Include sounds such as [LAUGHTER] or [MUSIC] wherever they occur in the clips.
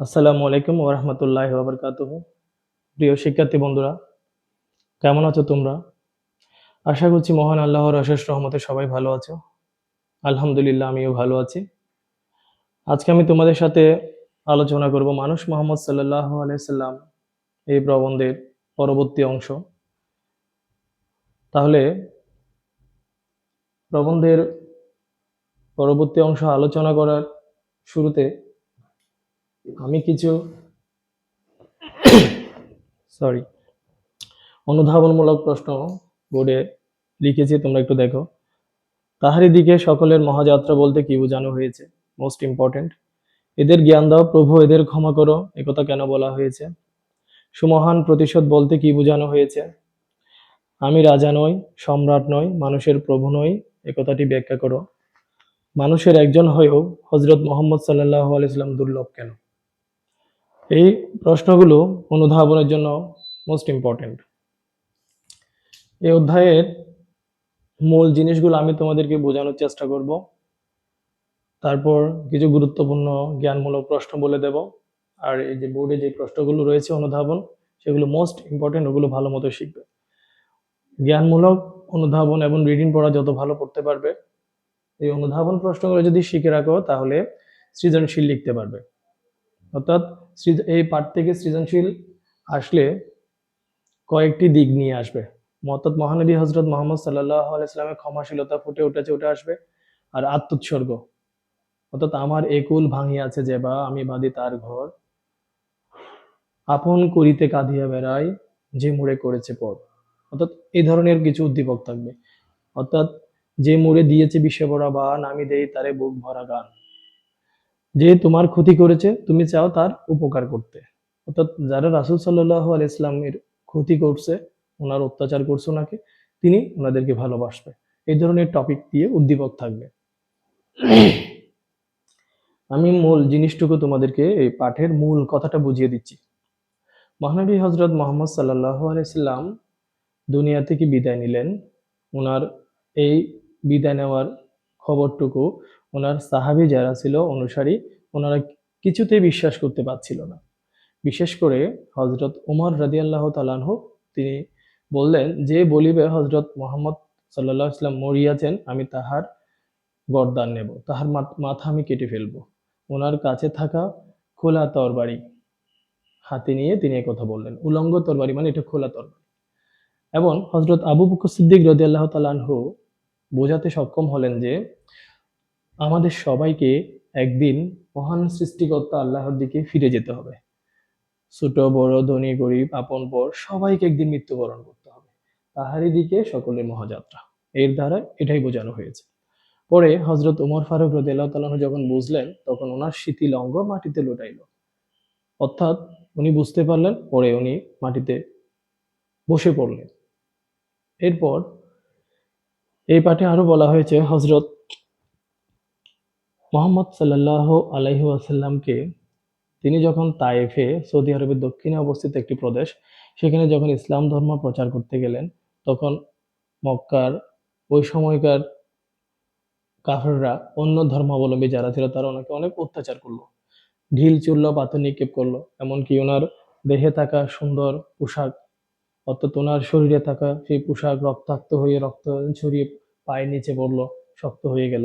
আসসালামু আলাইকুম ওরহমতুল্লাহ ওবরকাতুহ প্রিয় শিক্ষার্থী বন্ধুরা, কেমন আছো তোমরা? আশা করছি মহান আল্লাহর অশেষ রহমতে সবাই ভালো আছো। আলহামদুলিল্লাহ, আমিও ভালো আছি। আজকে আমি তোমাদের সাথে আলোচনা করব মানুষ মোহাম্মদ সাল্লাহ আলাইসাল্লাম এই প্রবন্ধের পরবর্তী অংশ। তাহলে, প্রবন্ধের পরবর্তী অংশ আলোচনা করার শুরুতে আমি কিছু সরি অনুধাবনমূলক প্রশ্ন বোর্ডে লিখেছি, তোমরা একটু দেখো। তাহারি দিকে সকলের মহাযাত্রা বলতে কি বোঝানো হয়েছে? মোস্ট ইম্পর্টেন্ট এদের জ্ঞান দাও, প্রভু, এদের ক্ষমা করো, একথা কেন বলা হয়েছে? সুমহান প্রতিশোধ বলতে কি বোঝানো হয়েছে? আমি রাজা নই, সম্রাট নই, মানুষের প্রভু নই, একথাটি ব্যাখ্যা করো। মানুষের একজন হয়েও হজরত মোহাম্মদ সাল্লাহ আলাইসলাম দুর্লভ কেন? এই প্রশ্নগুলো অনুধাবনের জন্য মোস্ট ইম্পর্টেন্ট এই অধ্যায়ের মূল জিনিসগুলো আমি তোমাদেরকে বোঝানোর চেষ্টা করব। তারপর কিছু গুরুত্বপূর্ণ জ্ঞানমূলক প্রশ্ন বলে দেব। আর এই যে বোর্ডে যে প্রশ্নগুলো রয়েছে অনুধাবন, সেগুলো মোস্ট ইম্পর্টেন্ট ওগুলো ভালো মতো শিখবে। জ্ঞানমূলক অনুধাবন এবং রিডিং পড়া যত ভালো পড়তে পারবে, এই অনুধাবন প্রশ্নগুলো যদি শিখে রাখো, তাহলে সৃজনশীল লিখতে পারবে। অর্থাৎ এই পাঠ থেকে সৃজনশীল আসলে কয়েকটি দিক নিয়ে আসবে। অর্থাৎ মহানবী হজরত মোহাম্মদ সাল্লাহ আলাইস্লামের ক্ষমাশীলতা ফুটে উঠেছে, উঠে আসবে। আর আত্মোৎসর্গ। অর্থাৎ আমার একুল ভাঙিয়াছে যে বা আমি বাদি তার ঘর। আপন করিতে কাঁদিয়া বেড়াই, যে মুড়ে করেছে পর। অর্থাৎ এই ধরনের কিছু উদ্দীপক থাকবে। অর্থাৎ যে মুড়ে দিয়েছে বিশ্ব ভরা বান আমি দেই তারে বুক ভরা গান। যে তোমার ক্ষতি করেছে, তুমি চাও তার উপকার করতে। অর্থাৎ যারা রাসুল সাল্লাহ আল ইসলামের ক্ষতি করছে, ওনার অত্যাচার করছে ওনাকে, তিনি ওনাদেরকে ভালোবাসবে। এই ধরনের টপিক দিয়ে উদ্দীপক থাকবে। আমি মূল জিনিসটুকু তোমাদেরকে এই পাঠের মূল কথাটা বুঝিয়ে দিচ্ছি। মহানবী হজরত মোহাম্মদ সাল্লাহ আলাইসাল্লাম দুনিয়া থেকে বিদায় নিলেন। ওনার এই বিদায় নেওয়ার খবরটুকু ওনার সাহাবি যারা ছিল অনুসারী, ওনারা কিছুতেই বিশ্বাস করতে পারছিল না। বিশেষ করে হজরত উমর রাদি আল্লাহ তালানহু তিনি বললেন, যে বলিবে হজরত মোহাম্মদ সাল্লাহ ইসলাম মরিয়াছেন, আমি তাহার গরদান নেব, তাহার মাথা আমি কেটে ফেলব। ওনার কাছে থাকা খোলা তরবারি হাতে নিয়ে তিনি কথা বললেন। উলঙ্গ তরবারি মানে এটা খোলা তরবারি। এবং হজরত আবু বকর সিদ্দিক রদি আল্লাহ তালানহু বোঝাতে সক্ষম হলেন যে আমাদের সবাইকে একদিন মহান সৃষ্টিকর্তা আল্লাহর দিকে ফিরে যেতে হবে। ছোট, বড়, ধনী, গরিব, আপন পর সবাইকে একদিন মৃত্যুবরণ করতে হবে। তাহারই দিকে সকলের মহাযাত্রা। এর দ্বারা এটাই বোঝানো হয়েছে। পরে হজরত উমর ফারুক তালাহ যখন বুঝলেন, তখন ওনার শীতিল অঙ্গ মাটিতে লোটাইল। অর্থাৎ উনি বুঝতে পারলেন, পরে উনি মাটিতে বসে পড়লেন। এরপর এই পাঠে আরও বলা হয়েছে হজরত মোহাম্মদ সাল্লাহ আলাইহি আসাল্লামকে তিনি যখন তায়েফে সৌদি আরবের দক্ষিণে অবস্থিত একটি প্রদেশ, সেখানে যখন ইসলাম ধর্ম প্রচার করতে গেলেন, তখন মক্কার ওই সময়কার কাফেররা অন্য ধর্মাবলম্বী যারা ছিল, তারা ওনাকে অনেক অত্যাচার করল। ঢিল চুল্ল পাথর নিক্ষেপ করল, এমনকি ওনার দেহে থাকা সুন্দর পোশাক, অর্থাৎ ওনার শরীরে থাকা সেই পোশাক রক্তাক্ত হয়ে, রক্ত ছড়িয়ে পায়ের নিচে পড়ল, শক্ত হয়ে গেল।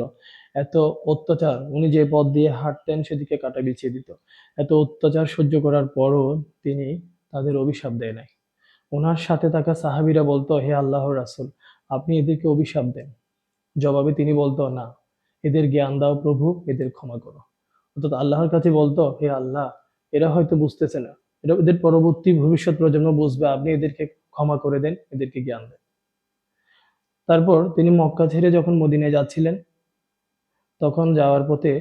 এত অত্যাচার। উনি যে পথ দিয়ে হাঁটতেন সেদিকে কাটা বিছিয়ে দিত। এত অত্যাচার সহ্য করার পরও তিনি তাদের অভিশাপ দেয় নাই। ওনার সাথে থাকা সাহাবীরা বলতো, হে আল্লাহ রাসুল, আপনি এদেরকে অভিশাপ দেন। জবাবে তিনি বলতো, না, এদের জ্ঞান দাও প্রভু, এদের ক্ষমা করো। অর্থাৎ আল্লাহর কাছে বলতো, হে আল্লাহ, এরা হয়তো বুঝতেছে না। এটা এদের পরবর্তী ভবিষ্যৎ প্রজন্ম বুঝবে, আপনি এদেরকে ক্ষমা করে দেন, এদেরকে জ্ঞান দেন। তারপর তিনি মক্কা ছেড়ে যখন মদিনায় যাচ্ছিলেন তখন যাওয়ার পথে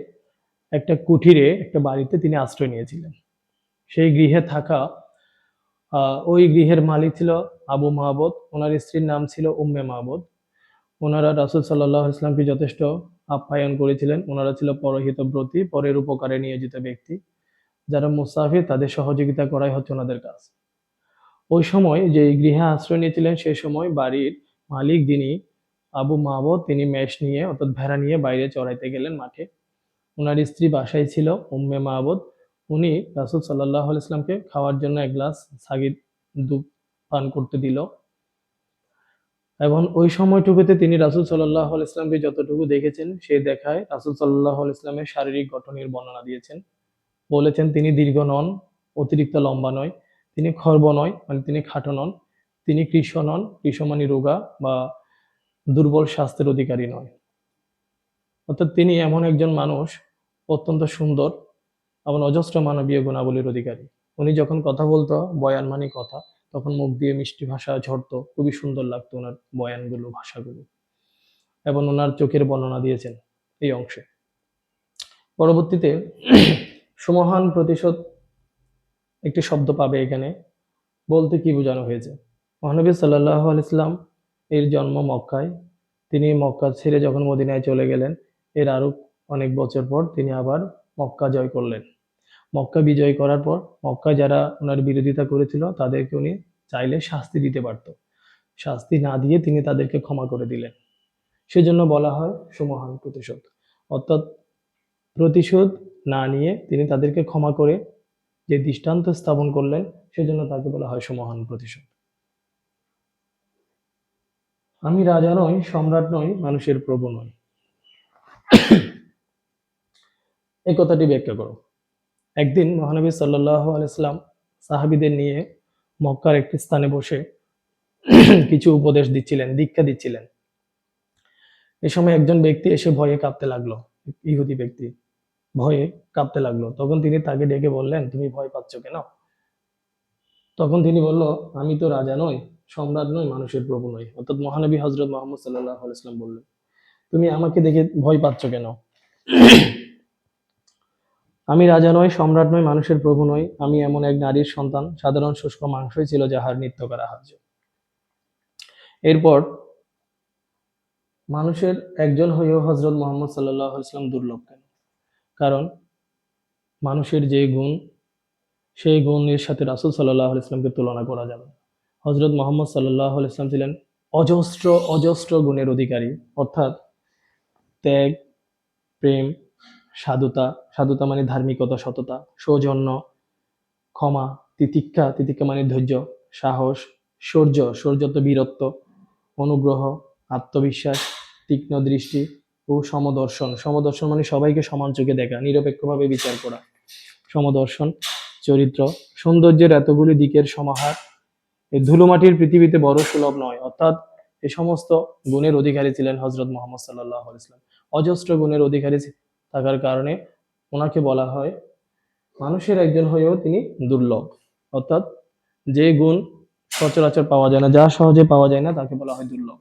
একটা কুঠিরে একটা বাড়িতে তিনি আশ্রয় নিয়েছিলেন। সেই গৃহে থাকা ওই গৃহের মালিক ছিল আবু মাহবুদ। ওনার স্ত্রীর নাম ছিল উম্মে মাহবুদ। ওনারা রাসুল সাল্লাহ ইসলামকে যথেষ্ট আপ্যায়ন করেছিলেন। ওনারা ছিল পরহিত ব্রতী পরের উপকারে নিয়োজিত ব্যক্তি, যারা মুসাফির, তাদের সহযোগিতা করাই হচ্ছে ওনাদের কাজ। ওই সময় যে গৃহে আশ্রয় নিয়েছিলেন, সেই সময় বাড়ির মালিক যিনি আবু মাহবুদ তিনি মেষ নিয়ে, অর্থাৎ ভেড়া নিয়ে বাইরে চড়াইতে গেলেন মাঠে। ওনার স্ত্রী বাসায় ছিল, উম্মে মাহবুদ উনি সাল্লাল্লাহু আলাইহি ইসলামকে খাওয়ার জন্য এক গ্লাস সাগির দুধ পান করতে দিল। এবং ওই সময়টুকুতে তিনি রাসূল আলাইহি ইসলামকে যতটুকু দেখেছেন সেই দেখায় রাসূল আলাইহি ইসলামের শারীরিক গঠনের বর্ণনা দিয়েছেন। বলেছেন, তিনি দীর্ঘ নন, অতিরিক্ত লম্বা নয়। তিনি খর্ব নয় মানে তিনি খাটো নন। তিনি কৃষ নন কৃষ রোগা বা দুর্বল স্বাস্থ্যের অধিকারী নয়। অর্থাৎ তিনি এমন একজন মানুষ, অত্যন্ত সুন্দর এবং অজস্র মানবীয় গুণাবলীর অধিকারী। উনি যখন কথা বলতো, বয়ান মানে কথা, তখন মুখ দিয়ে মিষ্টি ভাষা ঝরতো, খুবই সুন্দর লাগতো ওনার বয়ানগুলো, ভাষাগুলো। এবং ওনার চোখের বর্ণনা দিয়েছেন এই অংশে। পরবর্তীতে [CLEARS THROAT] সুমহান প্রতিশোধ একটি শব্দ পাবে এখানে। বলতে কি বোঝানো হয়েছে? মহানবী সাল্লাহ ইসলাম এর জন্ম মক্কায়। তিনি মক্কা ছেড়ে যখন মদিনায় চলে গেলেন, এর আরও অনেক বছর পর তিনি আবার মক্কা জয় করলেন। মক্কা বিজয় করার পর মক্কায় যারা ওনার বিরোধিতা করেছিল, তাদেরকে উনি চাইলে শাস্তি দিতে পারত। শাস্তি না দিয়ে তিনি তাদেরকে ক্ষমা করে দিলেন। সেজন্য বলা হয় সুমহান প্রতিশোধ। অর্থাৎ প্রতিশোধ না নিয়ে তিনি তাদেরকে ক্ষমা করে যে দৃষ্টান্ত স্থাপন করলেন, সেজন্য তাকে বলা হয় সুমহান প্রতিশোধ। আমি রাজা নই, সম্রাট নই, মানুষের প্রভু নই। এই কথাটি ব্যাখ্যা করো। একদিন মহানবী সাল্লাহ আলাইসাল্লাম সাহাবিদের নিয়ে মক্কার একটি স্থানে বসে কিছু উপদেশ দিচ্ছিলেন, দীক্ষা দিচ্ছিলেন। এ সময় একজন ব্যক্তি এসে ভয়ে কাঁপতে লাগল, ইহুদি ব্যক্তি। ভয়ে কাঁপতে লাগল। তখন তিনি তাকে ডেকে বললেন, তুমি ভয় পাচ্ছ কেন? তখন তিনি বলল, আমি তো রাজা নই সম্রাট নই, মানুষের প্রভু নই। অর্থাৎ মহানবী হজরত মোহাম্মদ সাল্লাহ আলাইসাল্লাম বললেন, তুমি আমাকে দেখে ভয় পাচ্ছ কেন? [CLEARS THROAT] আমি রাজা নই, সম্রাট নই, মানুষের প্রভু নই। আমি এমন এক নারীর সন্তান, সাধারণ শুষ্ক মাংসই ছিল যাহার নৃত্য করা হার্য এরপর মানুষের একজন হয়েও হজরত মোহাম্মদ সাল্লাহ ইসলাম দুর্লভ কেন? কারণ মানুষের যে গুণ, সেই গুণের সাথে রাসুল সাল্লাহ ইসলামকে তুলনা করা যাবে হজরত মোহাম্মদ সাল্লাহ ইসলাম ছিলেন অজস্র অজস্র গুণের অধিকারী। অর্থাৎ ত্যাগ, প্রেম, সাধুতা সাধুতা মানে ধার্মিকতা, সততা, সৌজন্য, ক্ষমা, তিতিক্ষা তিতিক্ষা মানে ধৈর্য, সাহস শৌর্য শৌর্য তো বীরত্ব, অনুগ্রহ, আত্মবিশ্বাস, তীক্ষ্ণ দৃষ্টি ও সমদর্শন। সমদর্শন মানে সবাইকে সমান চোখে দেখা, নিরপেক্ষভাবে বিচার করা। সমদর্শন, চরিত্র, সৌন্দর্যের এতগুলি দিকের সমাহার এই ধুলোমাটির পৃথিবীতে বড় সুলভ নয়। অর্থাৎ এ সমস্ত গুণের অধিকারী ছিলেন হজরত মোহাম্মদ সাল্লাহ ইসলাম অজস্র গুণের অধিকারী থাকার কারণে ওনাকে বলা হয় মানুষের একজন হয়েও তিনি দুর্লভ। অর্থাৎ যে গুণ সচরাচর পাওয়া যায় না, যা সহজে পাওয়া যায় না, তাকে বলা হয় দুর্লভ।